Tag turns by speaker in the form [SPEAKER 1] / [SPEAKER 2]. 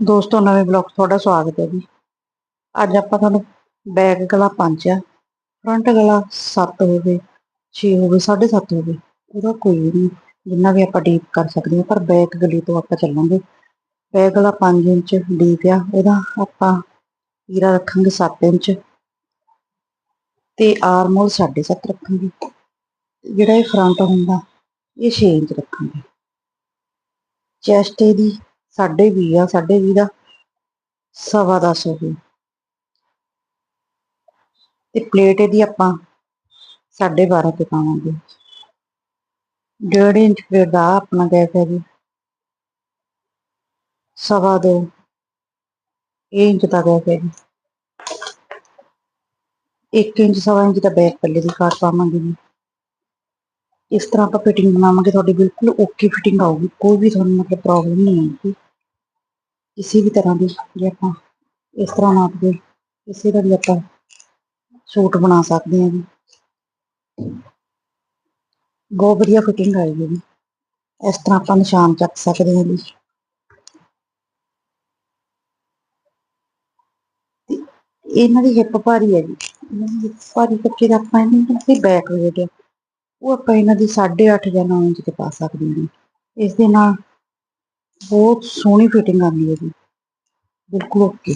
[SPEAKER 1] ਦੋਸਤੋ ਨਵੇਂ ਬਲੌਗ ਤੁਹਾਡਾ ਸਵਾਗਤ ਹੈ ਜੀ। ਅੱਜ ਆਪਾਂ ਤੁਹਾਨੂੰ ਬੈਕ ਗਲਾ 5 ਆ ਫਰੰਟ ਗਲਾ 7 ਹੋਵੇ 6 ਹੋਵੇ 7.5 ਹੋਵੇ ਉਹਦਾ ਕੋਈ ਨਹੀਂ, ਜਿੰਨਾ ਵੀ ਆਪਾਂ ਡੀਪ ਕਰ ਸਕਦੇ ਹਾਂ, ਪਰ ਬੈਕ ਗਲੇ ਤੋਂ ਆਪਾਂ ਚੱਲਾਂਗੇ। ਬੈਕ ਗਲਾ 5 ਇੰਚ ਡੀਪ ਆ, ਉਹਦਾ ਆਪਾਂ ਹੀਰਾ ਰੱਖਾਂਗੇ 7 ਇੰਚ ਤੇ ਆਰਮੋਲ 7.5 ਰੱਖਾਂਗੇ। ਜਿਹੜਾ ਇਹ ਫਰੰਟ ਹੁੰਦਾ, ਇਹ 6 ਇੰਚ ਰੱਖਾਂਗੇ। ਚੈਸਟ ਦੀ ਸਾਢੇ ਵੀਹ ਆ ਸਾਢੇ ਵੀਹ ਦਾ ਸਵਾ ਦਸ ਹੋ ਗਈ ਤੇ ਪਲੇਟ ਇਹਦੀ ਆਪਾਂ ਸਾਢੇ 12 ਤੇ ਪਾਵਾਂਗੇ। ਡੇਢ ਇੰਚ ਪਲੇਟ ਦਾ ਆਪਣਾ ਗੈਪ ਹੈ ਜੀ। ਸਵਾ ਦੋ, ਇਹ ਇੰਚ ਦਾ ਗੈਪ ਹੈ ਜੀ। 1 ਇੰਚ, ਸਵਾ ਇੰਚ ਦਾ ਬੈਕ ਪੱਲੇ ਦੀ ਕਾਟ ਪਾਵਾਂਗੇ ਜੀ। ਇਸ ਤਰ੍ਹਾਂ ਆਪਾਂ ਫਿਟਿੰਗ ਬਣਾਵਾਂਗੇ, ਤੁਹਾਡੀ ਬਿਲਕੁਲ ਓਕੇ ਫਿਟਿੰਗ ਆਊਗੀ, ਕੋਈ ਵੀ ਤੁਹਾਨੂੰ ਮਤਲਬ ਪ੍ਰੋਬਲਮ ਨਹੀਂ ਆਊਗੀ। ਕਿਸੇ ਵੀ ਤਰ੍ਹਾਂ ਦੀ ਜੇ ਆਪਾਂ ਇਸ ਤਰ੍ਹਾਂ ਨਾਪਦੇ ਕਿਸੇ ਦਾ ਵੀ ਆਪਾਂ ਸੂਟ ਬਣਾ ਸਕਦੇ ਹਾਂ ਜੀ। ਬਹੁਤ ਵਧੀਆ ਫਿਟਿੰਗ ਆਏਗੀ ਜੀ। ਇਸ ਤਰ੍ਹਾਂ ਆਪਾਂ ਨਿਸ਼ਾਨ ਚੱਕ ਸਕਦੇ ਹਾਂ ਜੀ। ਇਹਨਾਂ ਦੀ ਹਿੱਪ ਭਾਰੀ ਹੈ ਜੀ। ਇਹਨਾਂ ਦੀ ਹਿੱਪ ਭਾਰੀ ਕਰਕੇ ਦਾ ਆਪਾਂ ਇਹਨਾਂ ਦੀ ਬੈਕ ਵੇਟ ਆ ਉਹ ਆਪਾਂ ਇਹਨਾਂ ਦੀ 8.5 ਜਾਂ 9 ਇੰਚ ਤੇ ਪਾ ਸਕਦੇ ਹਾਂ ਇਸ ਦੇ ਨਾਲ ਬਹੁਤ ਸੋਹਣੀ ਫਿਟਿੰਗ ਆਉਂਦੀ ਹੈ ਜੀ। ਬਿਲਕੁਲ ਓਕੇ